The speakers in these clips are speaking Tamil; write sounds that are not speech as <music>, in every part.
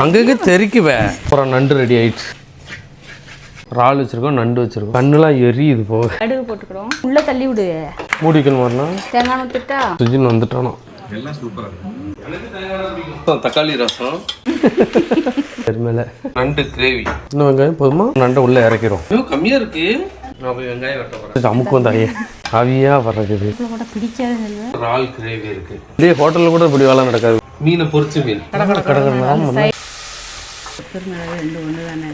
அங்கங்கே தெறிக்குவே அப்புறம் நண்டு ரெடி ஆயிடுச்சு இறால் வச்சுருக்கோம் நண்டு வச்சுருக்கோம் கண்ணுலாம் எரியுது போக கடுகு போட்டுக்கிறோம் உள்ள தள்ளி விடு மூடிக்கணும் மாதிரினா தேங்காய் ஊற்றிட்டா சுஜின் வந்துட்டானோ எல்லாம் சூப்பராக தக்காளி ரசம் மேலே நண்டு கிரேவி இன்னும் வெங்காயம் போதுமா நண்டை உள்ளே இறக்கிறோம் ஐயோ கம்மியாக இருக்கு அமுக்கு வந்து ஐயா அவியாக வர்றது கூட இறால் கிரேவி இருக்கு இதே ஹோட்டலில் கூட இப்படி வேலை நடக்காது மீனை பொரிச்ச மீன் ரெண்டு ஒன்று தானே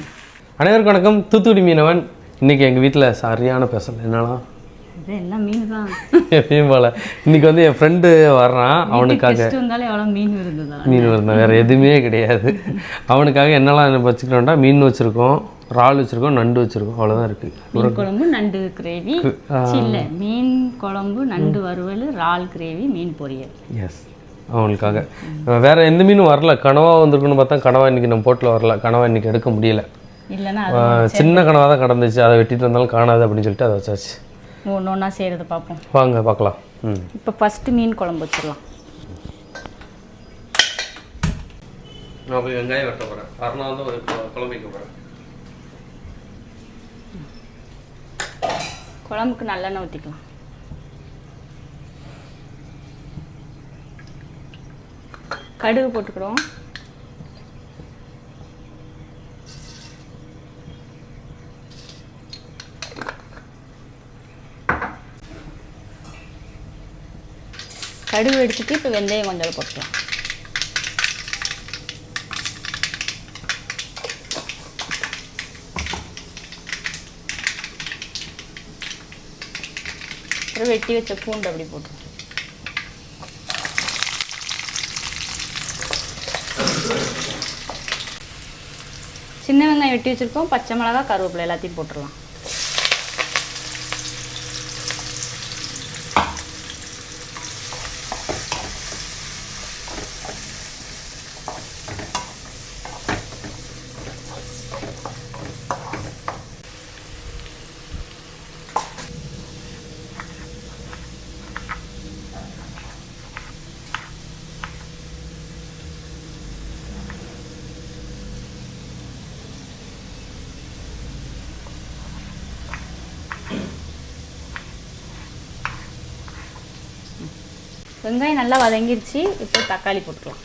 அனைவருக்கும் வணக்கம். தூத்துக்குடி மீனவன். இன்னைக்கு எங்கள் வீட்டில் சரியான பேசல. என்னன்னா? எல்லாம் மீன் தான் எப்பயும் போல. இன்னைக்கு வந்து என் ஃப்ரெண்டு வர்றான். அவனுக்காக மீன் விருந்து மீன் வருந்தான் வேறு எதுவுமே கிடையாது. அவனுக்காக என்னெல்லாம் வச்சுக்கிறோம்டா மீன் வச்சுருக்கோம் இறால் வச்சுருக்கோம் நண்டு வச்சுருக்கோம். அவ்வளோதான் இருக்குது மீன் குழம்பு நண்டு கிரேவி மீன் குழம்பு நண்டு வறுவல் இறால் கிரேவி மீன் பொரியல். எஸ் அவனுக்காக வேற எந்த மீனும் வரல. கனவா வந்திருக்குன்னு பார்த்தா கனவா இன்னைக்கு நம்ம போட்டில் வரல. கனவா இன்னைக்கு எடுக்க முடியல. சின்ன கனவா தான் கடந்துச்சு. அதை வெட்டிட்டு வந்தாலும் காணாது அப்படின்னு சொல்லிட்டு அதை வச்சாச்சு. ஒன்று ஒன்றா செய்கிறத பார்ப்போம். வாங்க பார்க்கலாம். ம். இப்போ ஃபஸ்ட்டு மீன் குழம்பு வச்சிடலாம். நான் போய் வெங்காயம் வெட்ட போகிறேன் அருணா வந்து ஒரு குழம்பு வைக்க போகிறேன் குழம்புக்கு நல்லெண்ணெய் ஊற்றிக்கலாம் கடுகு போட்டுக்கிறோம். கடுகு எடுத்துட்டு இப்போ வெந்தயம் கொஞ்சம் போட்டுக்கலாம். அப்புறம் வெட்டி வச்ச பூண்டு அப்படி போட்டுருவோம் சின்ன வெங்காயம் வெட்டி வச்சிருக்கோம் பச்சை மிளகா கருவேப்பிலை எல்லாத்தையும் போட்டுடலாம். வெங்காயம் நல்லா வதங்கிருச்சு இப்போ தக்காளி போட்டுக்கலாம்.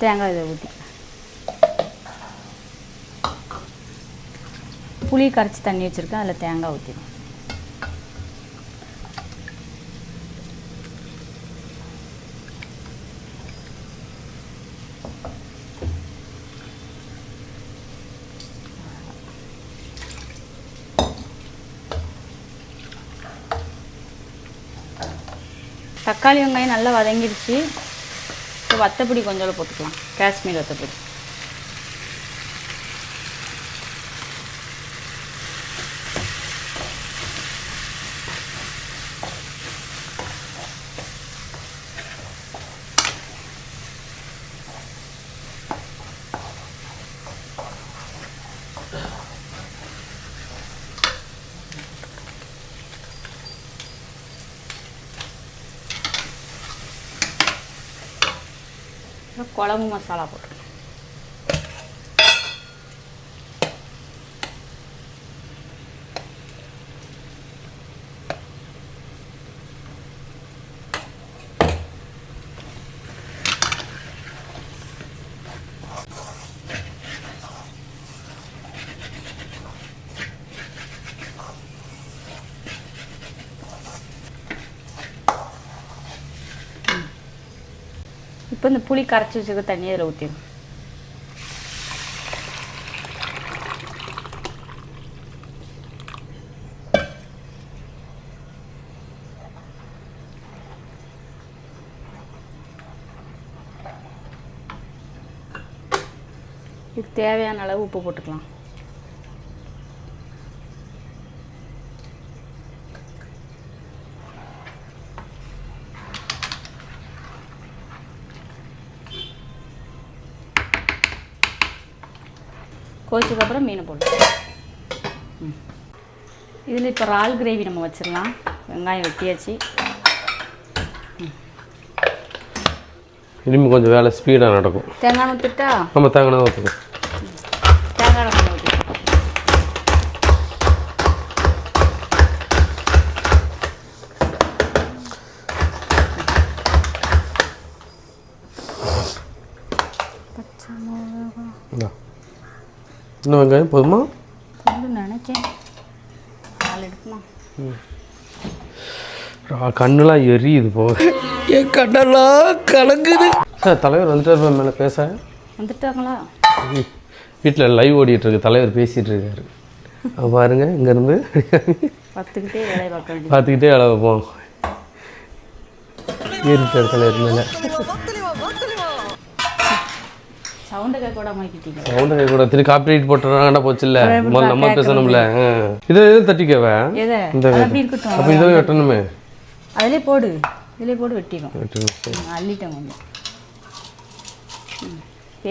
தேங்காய் இதை ஊற்றிக்கலாம் புளி கரைச்சி தண்ணி வச்சுருக்கேன் அதில் தேங்காய் ஊற்றிடும் தக்காளி வெங்காயம் நல்லா வதங்கிடுச்சு. இப்போ வத்தப்பொடி கொஞ்சம் போட்டுக்கலாம். காஷ்மீர் வத்தப்பொடி. குழம்பு மசாலா போட்டுக்கலாம் இப்போ இந்த புளி கரைச்சி வச்சுக்க தண்ணி அதில் ஊற்றிடும் இது தேவையான அளவு உப்பு போட்டுக்கலாம். கொதிச்சதுக்கப்புறம் மீனை போடு ம். இதில் இப்போ இறால் கிரேவி நம்ம வச்சிடலாம். வெங்காயம் வெட்டியாச்சு. இனிமேல் கொஞ்சம் வேலை ஸ்பீடாக நடக்கும். தேங்காய் ஊற்றிட்டா நம்ம தேங்கினா ஊற்றுக்கோம் இன்னும் வெங்காயம் போதுமா? ஆ, கண்ணுலாம் எரியுது போக என் கண்ணெல்லாம் கலங்குது. சார் தலைவர் வந்துட்டார் மேலே பேச. வந்துட்டாங்களா? வீட்டில் லைவ் ஓடிட்டு இருக்கு தலைவர் பேசிகிட்டு இருக்காரு. பாருங்க இங்கேருந்து. பத்துக்கிட்டே வேலையை பார்க்க வேண்டியது. பார்த்துக்கிட்டே வேலை வைப்போம் ஏறிட்டார் தலைவர் மேலே. சவுண்டை கூட. மாக்கிட்டீங்க சவுண்டை கூட திரும்பி காப்பிரைட் போட்டுறாங்கடா போச்சு இல்லை முதல்ல நம்ம பேசணும்ல. இதை எது தட்டிக்கவ? இந்த அப்போ இதை வெட்டணுமே. அதிலே போடு. இதிலே போட்டு வெட்டிடும். வெட்டணும் அள்ளிட்டேன் கொஞ்சம்.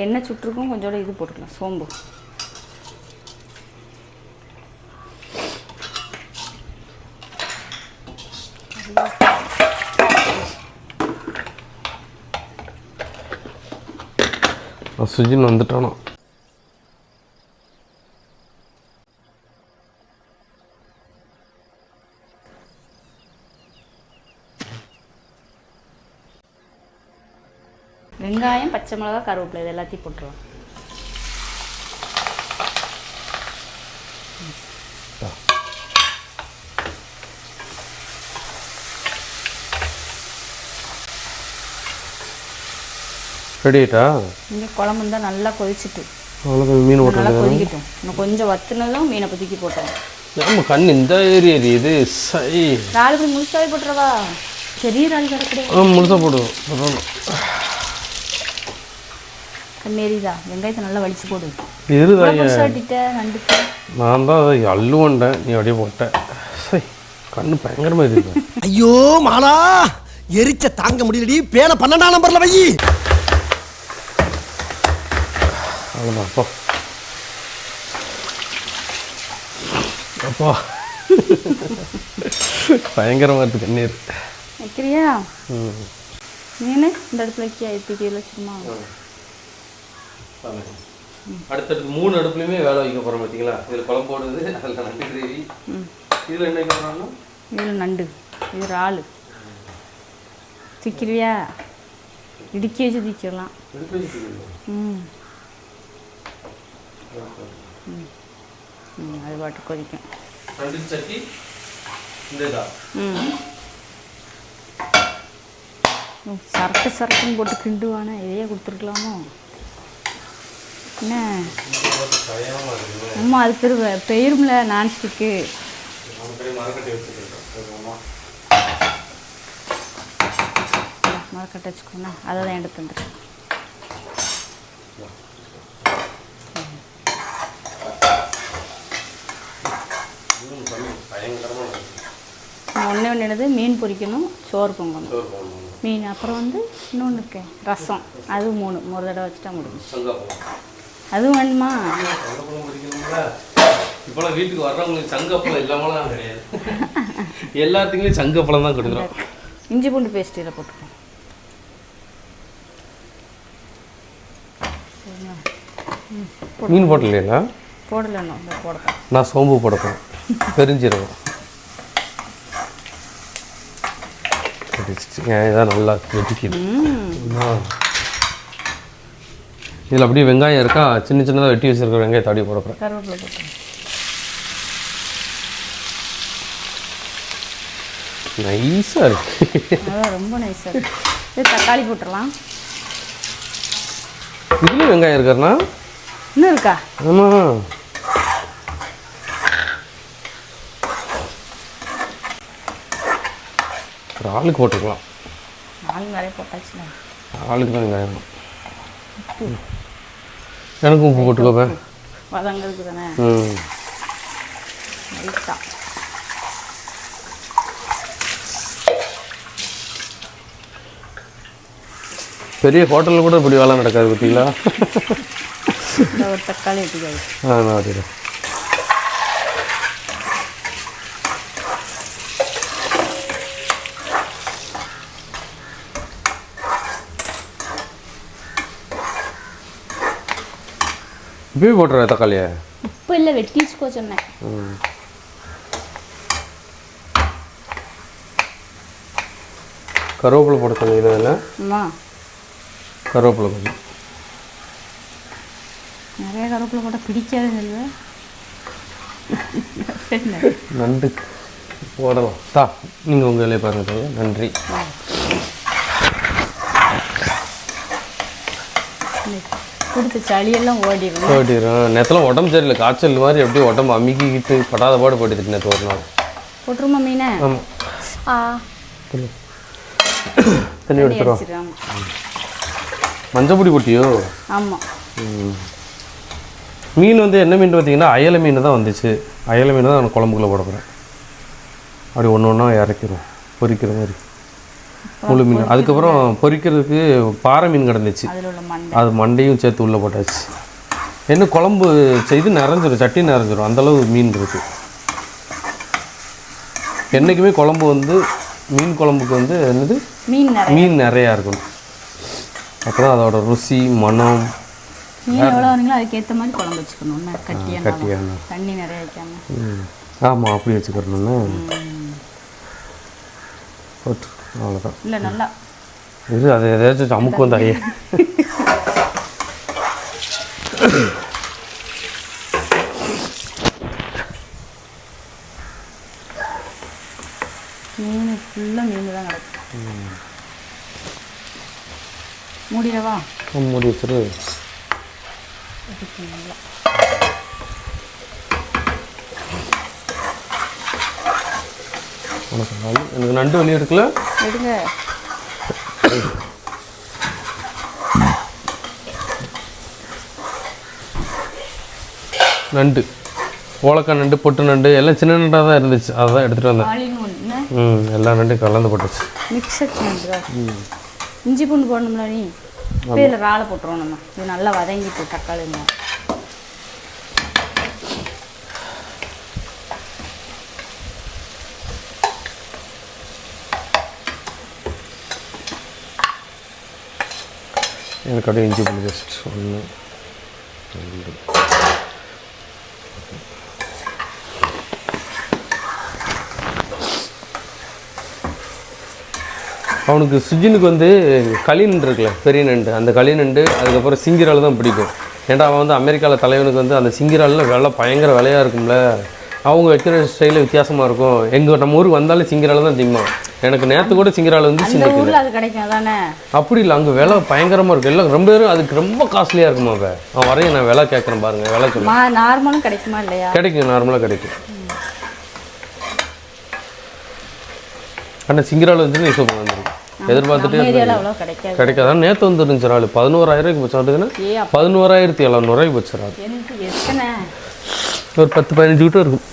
எண்ணெய் கொஞ்சோட இது போட்டுக்கலாம். சோம்பு. சுஜின் வந்துட்டானோ? வெங்காயம் பச்சை மிளகா கருவேப்பிலை இது எல்லாத்தையும் போட்டுருவோம். ரெடி ஆயிட்டா? இங்கே குழம்பு இருந்தால் நல்லா கொதிச்சுட்டு. அவ்வளோதான் மீன் நல்லா கொதிக்கட்டும். இன்னும் கொஞ்சம் வத்துனதும் மீனை புதுக்கி போட்டோம். நம்ம கண் இந்த ஏரி எரியுது சை. இறால் இப்படி முழுசாவே போட்டுறவா? பெரிய இறால் கிடக்குது ஆ முழுசாக போடுவோம் கண்ணேரிதா வெங்காயத்தை நல்லா வலிச்சு போடு. இருதா புதுசாக வெட்டிட்ட நண்டுக்கு? நான் தான் அதை அள்ளுவண்டேன் நீ அப்படியே போட்ட. சை கண்ணு பயங்கரமாக இருக்கு ஐயோ மாலா! எரிச்ச தாங்க முடியலடி. பேன பன்னெண்டாம் நம்பர்ல வை. அவ்வளோதான் அப்பா அப்பா பயங்கரமாக இருக்கு கண்ணீர் வைக்கிறியா? மீன் இந்த அடுப்பில் வைக்கியா? இப்போ கீழே சும்மா அடுத்தடுத்து மூணு அடுப்புலையுமே வேலை வைக்க போகிறோம் பார்த்தீங்களா இதில் குழம்பு போடுறது அதில் நண்டு கிரேவி. இதில் என்ன வைக்க இதில் நண்டு. இது இறால். திக்கிறியா இடுக்கி வச்சு திக்கிடலாம். ம் ம். ம். அது பாட்டு கொதிக்கும். நண்டு சட்டி இந்த சரட்டுன்னு போட்டு கிண்டுவானே இதையே கொடுத்துருக்கலாமோ? என்ன? அம்மா அது பெரு பெயரும்ல நான்ஸ்டிக்கு. மரக்கட்டை வச்சுக்கோண்ணா அதை தான் வந்துடுறேன் ஒன்றே ஒன்று மீன் பொரிக்கணும் சோறு பொங்கணும். மீன் அப்புறம் வந்து இன்னொன்று இருக்கேன் ரசம். அது மூணு ஒரு தடவை வச்சுட்டா சங்காப்பம் அதுவும் வேணுமா? இப்போலாம் வீட்டுக்கு வர்றவங்களுக்கு சங்கப்பழம் இல்லாமலாம் கிடையாது. எல்லாத்துக்குமே சங்கப்பழம் தான் கொடுக்குறோம். இஞ்சி பூண்டு பேஸ்ட் இதில் போட்டுக்கோ. மீன் போட்டலையா போடல இன்னும் இந்த போடலாம் நான் சோம்பு போட போகிறேன் பெருஞ்சீரகம். இதான் நல்லா வெட்டிக்கிது இதில் அப்படியே வெங்காயம் இருக்கா? சின்ன சின்னதாக வெட்டி வச்சிருக்க வெங்காயத்தை அப்படியே போட போகிறேன் நைஸாக இருக்கு. ரொம்ப நைஸாக இருக்கு. தக்காளி போட்டுடலாம். இதுலேயும் வெங்காயம் இருக்காருண்ணா? இன்னும் இருக்கா? ஆமாம் ஆளுக்கு போட்டுக்கலாம். ஆள் நிறைய போட்டாச்சுல. ஆளுக்கு தான் வெங்காயம் எனக்கும் உப்பு போட்டுக்கோப்பேன் வதங்கிறதுக்கு தானே ம். லைட்டாக பெரிய ஹோட்டலில் கூட இப்படி வேலை நடக்காது பார்த்தீங்களா ஒரு தக்காளி வெட்டிக்காது ஆ நான் இப்பயே போட்டுறேன் தக்காளியை? இப்போ இல்லை வெட்டி வச்சுக்கோ சொன்னேன் கருவேப்பிலை போட சொன்னீங்க அதில்? கருவேப்பிலை கொஞ்சம். நிறைய கருவேப்பிலை போட்டால் பிடிக்காது என்ன நண்டு போடலாம். தா நீங்கள் உங்கள் வேலையை பாருங்க தாயா நன்றி. கொடுத்த சளியெல்லாம் ஓடிடும் போயிட்டுறோம் நேரத்தில் உடம்பு சரியில்லை. காய்ச்சல் மாதிரி எப்படி உடம்பு அமுக்கிக்கிட்டு படாத பாடு போயிட்டு நேற்று ஒரு நாள். போட்டுருமா மீனை? ஆமாம் ஆ. தண்ணி. எடுத்துருவோம் மஞ்சப்பொடி போட்டியோ? ஆமாம் மீன் வந்து என்ன மீன் பார்த்தீங்கன்னா அயலை மீன் தான் வந்துச்சு. அயலை மீன் தான் நான் குழம்புக்குள்ளே போட போகிறேன் அப்படி ஒன்று ஒன்றா இறக்கிடும் பொரிக்கிற மாதிரி. முழு மீன். அதுக்கப்புறம் பொரிக்கிறதுக்கு பாறை மீன் கிடந்துச்சு. அது மண்டையும் சேர்த்து உள்ளே போட்டாச்சு. என்ன குழம்பு செய்து நிறைஞ்சிரும் சட்டி நிறைஞ்சிரும். அந்தளவு மீன் இருக்கு. என்றைக்குமே குழம்பு வந்து மீன் குழம்புக்கு வந்து என்னது? மீன் நிறைய. மீன் நிறையா இருக்கணும். அப்போ தான் அதோட ருசி மனம். அதுக்கேற்ற மாதிரி குழம்பு வச்சுக்கணும். என்ன கட்டியாக கட்டியான தண்ணி நிறைய வைக்காம. ஆமாம் அப்படி வச்சுக்கிறணும்னா. போட்டு. அவ்வளோதான் இல்லை நல்லா. இது அது ஏதாச்சும் அமுக்கு வந்து ஐயா. மீன் ஃபுல்லாக மீன் தான் கிடக்கும் மூடிடவா? மூடி வச்சுரு நல்லா உனக்கு நாலு எனக்கு நண்டு வெளியே இருக்குல்ல எடுங்க. நண்டு. ஓலக்காய் நண்டு பொட்டு நண்டு எல்லாம் சின்ன நண்டாக தான் இருந்துச்சு அதை தான் எடுத்துகிட்டு வந்தேன் ம் எல்லா நண்டும் கலந்து போட்டுச்சு. மிக்சர் பண்ணுறா இஞ்சி பூண்டு போடணும்ல நீ? இப்போ இதில் ராலை போட்டுருவோம் நம்ம. இது நல்லா வதங்கிட்டு தக்காளிங்க எனக்கு அப்படியே இஞ்சி பூண்டு ஜஸ்ட் ஒன்று ரெண்டு அவனுக்கு சுஜினுக்கு வந்து களி நண்டு இருக்குல்ல பெரிய நண்டு. அந்த களி நண்டு அதுக்கப்புறம் சிங்கிரால் தான் பிடிக்கும். ஏன்டா அவன் வந்து அமெரிக்காவில் தலைவனுக்கு வந்து அந்த சிங்கிராலில் விலை பயங்கர விலையாக இருக்கும்ல. அவங்க வைக்கிற ஸ்டைலில் வித்தியாசமாக இருக்கும். எங்கள் நம்ம ஊருக்கு வந்தாலும் சிங்கிரால் தான் திம்மான் எனக்கு நேற்று கூட சிங்கிரால் வந்து சின்ன ஊரில் அது கிடைக்கும் அதானே? அப்படி இல்லை அங்கே விலை பயங்கரமாக இருக்கும் எல்லாம் ரொம்ப பேரும் அதுக்கு ரொம்ப காஸ்ட்லியாக இருக்குமா அவன் அவன் வரைய நான் விலை கேட்குறேன் பாருங்க விலை சொல்லு. நார்மலும் கிடைக்குமா இல்லையா? கிடைக்கும் நார்மலாக கிடைக்கும். ஆனால் சிங்கிரால் வந்து சூப்பர் வந்துடும் எதிர்பார்த்துட்டே கிடைக்காதான் நேற்று வந்துருந்துச்சு ஆள் பதினோராயிரம் போச்சு வந்துக்குன்னா ஏ அப்ப. பதினோராயிரத்தி எழுநூறுவாய்க்கு போச்சு ஒரு பத்து பதினஞ்சு கிட்ட இருக்கும்.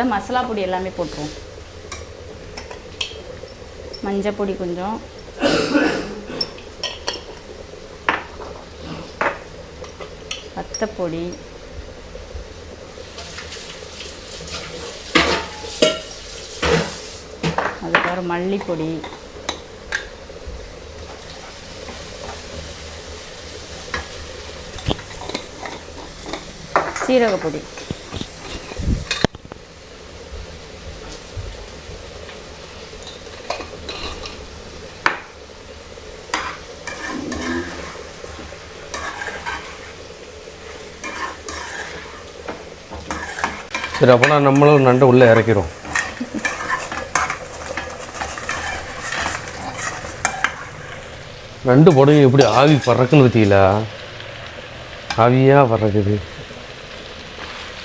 அதில் மசாலா பொடி எல்லாமே போட்டுருவோம். மஞ்சள் பொடி கொஞ்சம். வத்தப்பொடி. அதுக்கப்புறம் மல்லிப்பொடி. சீரகப்பொடி. சரி அப்போனா நம்மளும் நண்டை உள்ளே இறக்கிறோம் நண்டு போடுங்க எப்படி ஆவி பறக்குன்னு பார்த்தீங்களா ஆவியாக பறக்குது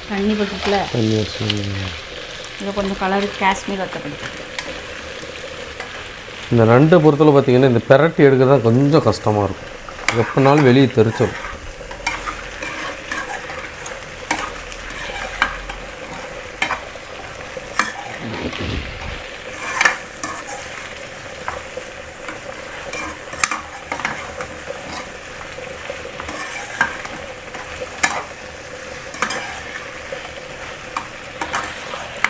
தண்ணி பக்கத்தில். தண்ணி இதை கொஞ்சம் கலர் காஷ்மீர் வத்தப்படி இந்த நண்டை பொறுத்தவரை பார்த்தீங்கன்னா இந்த பெரட்டி எடுக்கிறது தான் கொஞ்சம் கஷ்டமாக இருக்கும். எப்போனாலும் வெளியே தெரிச்சிடும்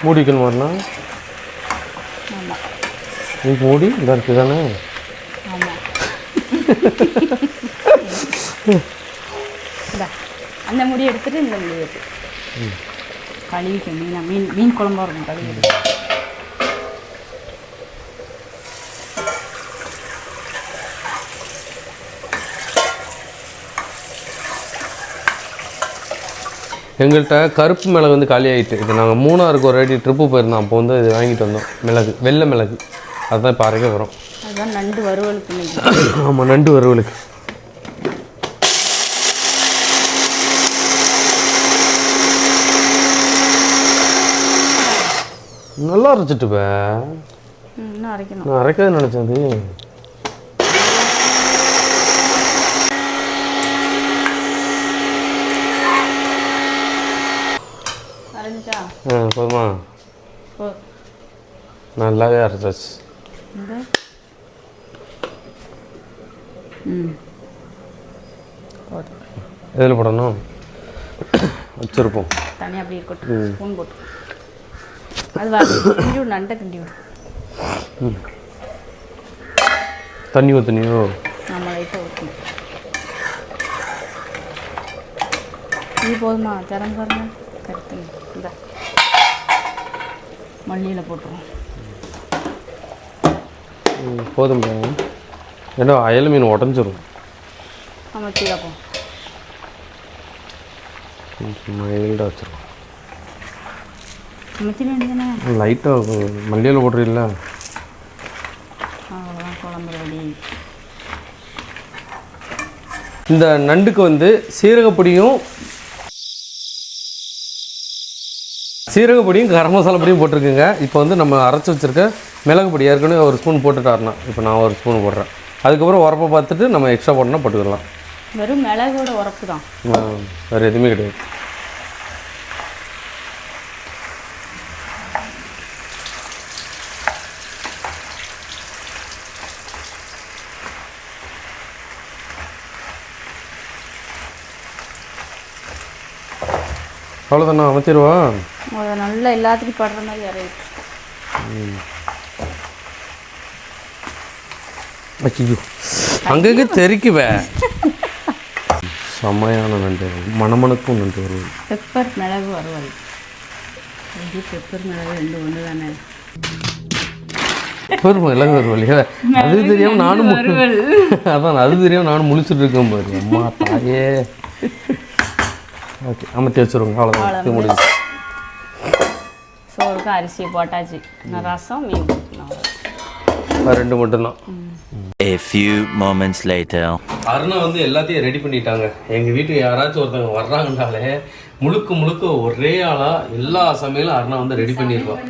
மூடிக்கணுமாண்ணா ஆமாம் நீ மூடி? இந்த இருக்குது தானே? அந்த முடி எடுத்துட்டு இந்த முடி எடுத்து கழுவிக்க மீனா மீன் மீன் குழம்பா இருக்கும் கழுவி எங்கள்கிட்ட கருப்பு மிளகு வந்து காலி ஆகிட்டு இது நாங்கள் மூணாருக்கு ஒரு வாட்டி ட்ரிப்பு போயிருந்தோம். அப்போ வந்து இது வாங்கிட்டு வந்தோம். மிளகு வெள்ளை மிளகு. அதுதான் இப்போ அரைக்க வரும் அதுதான் நண்டு வறுவலுக்கு <coughs> ஆமாம் நண்டு வறுவலுக்கு. நல்லா அரைச்சிட்டு பே ம், இன்னும் அரைக்கணும். நான் அரைக்காது நினச்சேன் அது அரைஞ்சா ஆ போதுமா. ஓ நல்லாவே அரைச்சாச்சு. எதில் போடணும்? வச்சுருப்போம். தனியாக அப்படி இருக்கட்டும். ஸ்பூன் போட்டு. அது நண்டை கிண்டி விடு. தண்ணி ஊற்றுனியோ நம்ம லைட்டாக ஊற்றணும் இது போதுமா? திறந்து பாருங்க. கருத்து இந்த. மல்லியில் போட்டுருவோம். போதும். ஏன்னா அயல் மீன் உடஞ்சிரும். நம்ம கீழே போ. மைல்டாக வச்சுருக்கோம் லைட்டாக மல்லியில் ரெடி இந்த நண்டுக்கு வந்து சீரகப்பொடியும் சீரகப்பொடியும் கரம் மசாலா பொடியும் போட்டிருக்குங்க. இப்போ வந்து நம்ம அரைச்சி வச்சிருக்க மிளகு பொடி ஏற்கனவே ஒரு ஸ்பூன் போட்டுட்டாருனா இப்போ நான் ஒரு ஸ்பூன் போடுறேன். அதுக்கப்புறம் உரப்பை பார்த்துட்டு நம்ம எக்ஸ்ட்ரா போட்டோம்னா போட்டுக்கலாம். வெறும் மிளகோட உரப்பு தான். வேறு எதுவுமே கிடையாது. அவ்வளோதாண்ணா அமைச்சிருவா? அதை நல்லா எல்லாத்துக்கும் படுற மாதிரி ஐயோ அங்கங்கே தெரிக்குவே. செம்மையான நண்டு மணமணக்கும் நண்டு வருவது பெப்பர் மிளகு வறுவல். இது பெப்பர் மிளகு ரெண்டு ஒன்று தானே. பெப்பர் மிளகு வருவலையா அது தெரியாம நானும் அதான் அது தெரியாம நானும் முழிச்சிட்டு இருக்கேன் பாரு. அம்மா தாயே. ஓகே அமர்த்தி வச்சுருவோங்க அவ்வளோதான் முடிஞ்சு சோறுக்கு அரிசி போட்டாச்சு. நான் ரசம் மீன் ரெண்டு மட்டும்தான். A few moments later. Aruna வந்து எல்லாத்தையும் ரெடி பண்ணிட்டாங்க. எங்க வீட்டுக்கு யாராச்சும் ஒருத்தவங்க வர்றாங்கனாலே முழுக்க முழுக்க ஒரே ஆளா எல்லா சமையலும் அருணா வந்து ரெடி பண்ணியிருப்பான்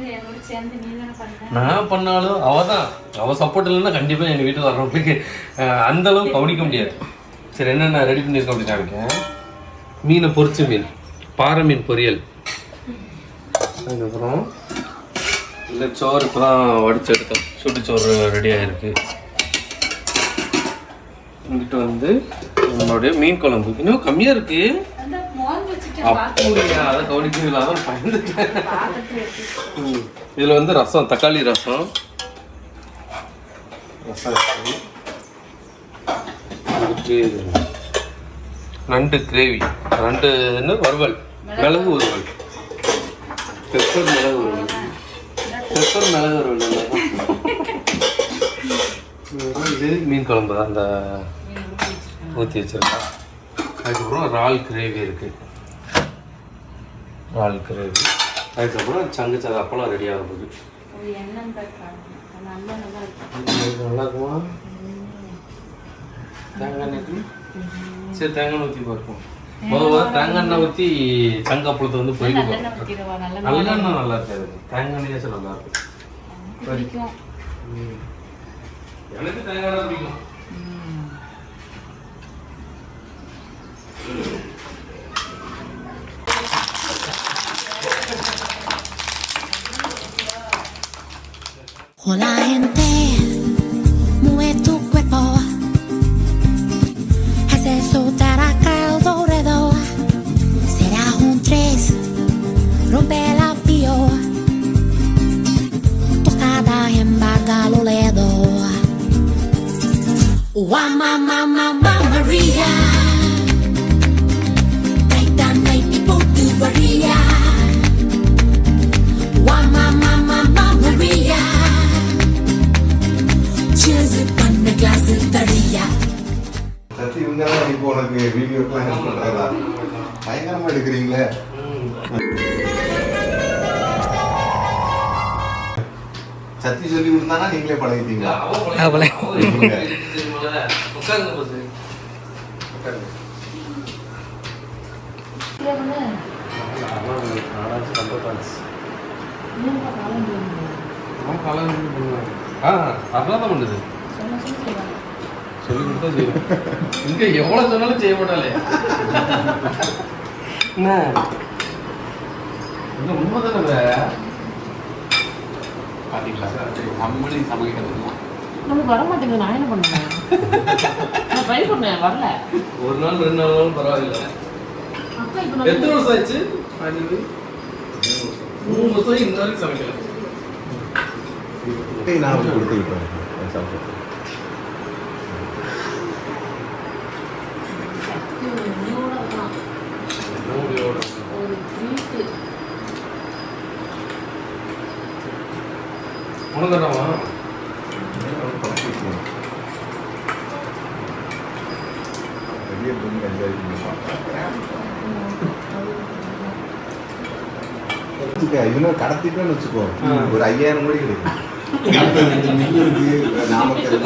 நான் பண்ணாலும் அவ தான். அவ சப்போர்ட் இல்லைன்னா கண்டிப்பா எங்க வீட்டுக்கு வர்றவங்களுக்கு அந்த அளவுக்கு கவனிக்க முடியாது. சரி என்னென்ன ரெடி பண்ணியிருக்கோம் அப்படி காமிக்க மீனை பொரிச்ச மீன். பாறை மீன் பொரியல். அதுக்கப்புறம் இந்த சோறு இப்போ தான் வடிச்சு எடுத்தோம். சுட்டு சோறு ரெடி ஆயிருக்கு. இங்கிட்ட வந்து நம்மளுடைய மீன் குழம்பு. இன்னும் கம்மியா இருக்கு. அப்படியா? அதை கவனிக்கவே இல்லை அதான் பயந்துட்டேன். இதுல வந்து ரசம் தக்காளி ரசம். ரசம் இருக்கு. அடுத்து நண்டு கிரேவி. நண்டு என்ன? வறுவல். மிளகு வறுவல். பெப்பர் மிளகு வறுவல். பெப்பர் மிளகு இது மீன் குழம்பு தான். அந்த ஊற்றி வச்சிருக்கேன் அதுக்கப்புறம் இறால் கிரேவி இருக்கு. இறால் கிரேவி. அதுக்கப்புறம் சங்கு சத அப்பளம் ரெடி ஆக போகுது. இது நல்லா இருக்குமா? தேங்காய் எண்ணெய் சரி தேங்காய் எண்ணெய் ஊற்றி பார்ப்போம். முதல்ல தேங்காய் எண்ணெய் ஊற்றி சங்கு அப்பளத்தை வந்து போகிறோம் நல்லெண்ணெய் நல்லா இருக்காது. தேங்காய் எண்ணெயாச்சும் நல்லா இருக்கும். எனக்கு தேங்காய் தான் பிடிக்கும். Hola gente, பண்ணுது சொல்லி கொடுத்தா செய்யும் இங்க எவ்வளவு சொன்னாலும் செய்ய மாட்டாளே என்ன? இந்த உண்மை தானே பாத்தீங்களா நம்மளே சமைக்கிறது நமக்கு வர மாட்டேங்குது நான் என்ன பண்ணுவேன்? நான் ட்ரை பண்ணேன் வரல. ஒரு நாள் ரெண்டு நாளும் பரவாயில்ல. அக்கா இப்போ எத்தனை வருஷம் ஆச்சு? ஆனது? மூணு வருஷம் இன்ன வரைக்கும் சமைக்கல. நான் கொடுத்து விட்டேன் சாப்பிட்டு மூடியோட ஒரு வீட்டு உனக்கட்டாமா பெரிய பொண்ணு என்ஜாய் பண்ணி பார்த்தேன் வச்சுக்க இன்னும் கடத்திட்டோன்னு வச்சுக்கோ. ஒரு ஐயாயிரம் கோடி கிடைக்கும். இருக்கு நாமக்கல்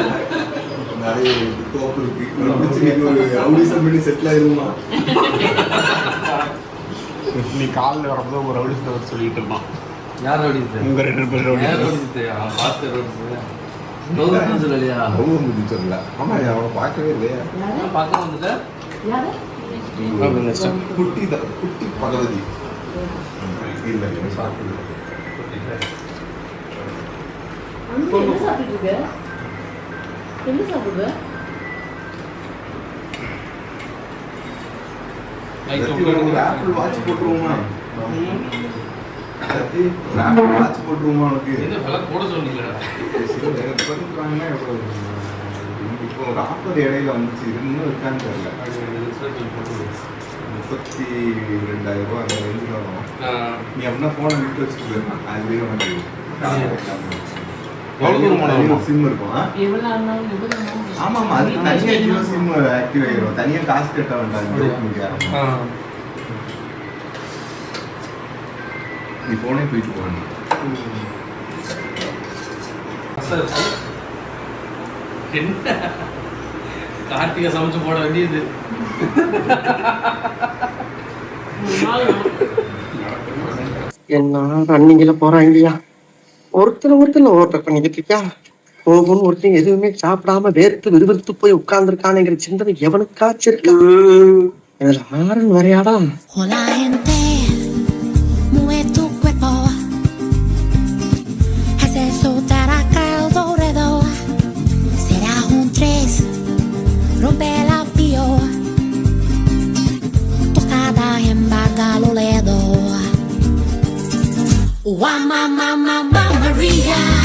நிறைய தோப்பு இருக்கு. ஒரு ரவுடிசம் பண்ணி செட்டில் ஆயிருமா? நீ காலில் வரப்போ ஒரு ரவுடி ஸ்டோர் சொல்லிட்டு இருந்தான் யார் ஓடிச்சு உங்க ரெண்டு பேர் ரவுடி யார் ஓடிச்சு பாஸ்கர் சொல்லல. ஆமா அவனை பார்க்கவே இல்லையா? பார்க்க வந்துட்ட? யாரு குட்டி தான் குட்டி பகவதி. இல்ல என்ன சாப்பிட்டு இருக்க என்ன ஒரு ஆப்பிள் வாட்ச் போட்டுருவோமா ஆப்பிள் வாட்ச் போட்டுருவோமா உனக்கு சொன்னீங்களா எவ்வளவு இப்போ ஒரு ஆஃபர் இடையில வந்துச்சு இன்னும் இருக்கான்னு தெரியல முப்பத்தி ரெண்டாயிரம் ரூபா அந்த ரேஞ்சில் வரும். நீ அப்படின்னா ஃபோனை விட்டு வச்சுட்டு போயிருந்தான் தூரம் போனோம்? சிம் இருக்கும் ஆமா ஆமா அது தனியா ஜியோ சிம் ஆக்டிவ் ஆயிரும். தனியா காசு கட்ட வேண்டாம். நீ போனே போயிட்டு போகணும் என்ன? கார்த்திகை சமைச்சு போட வேண்டியது. என்ன ரன்னிங்ல போறாங்கய்யா ஒருத்தர் ஒருத்தர் ஓவர் பண்ணிக்கிட்டு இருக்கியா போகும்னு ஒருத்தன் எதுவுமே சாப்பிடாம வேர்த்து விறுவிறுத்து போய் உட்கார்ந்துருக்கானுங்கிற சிந்தனை இருக்கா? இதுல ஆரன் வரையாடா. Wama Mama Mama Maria.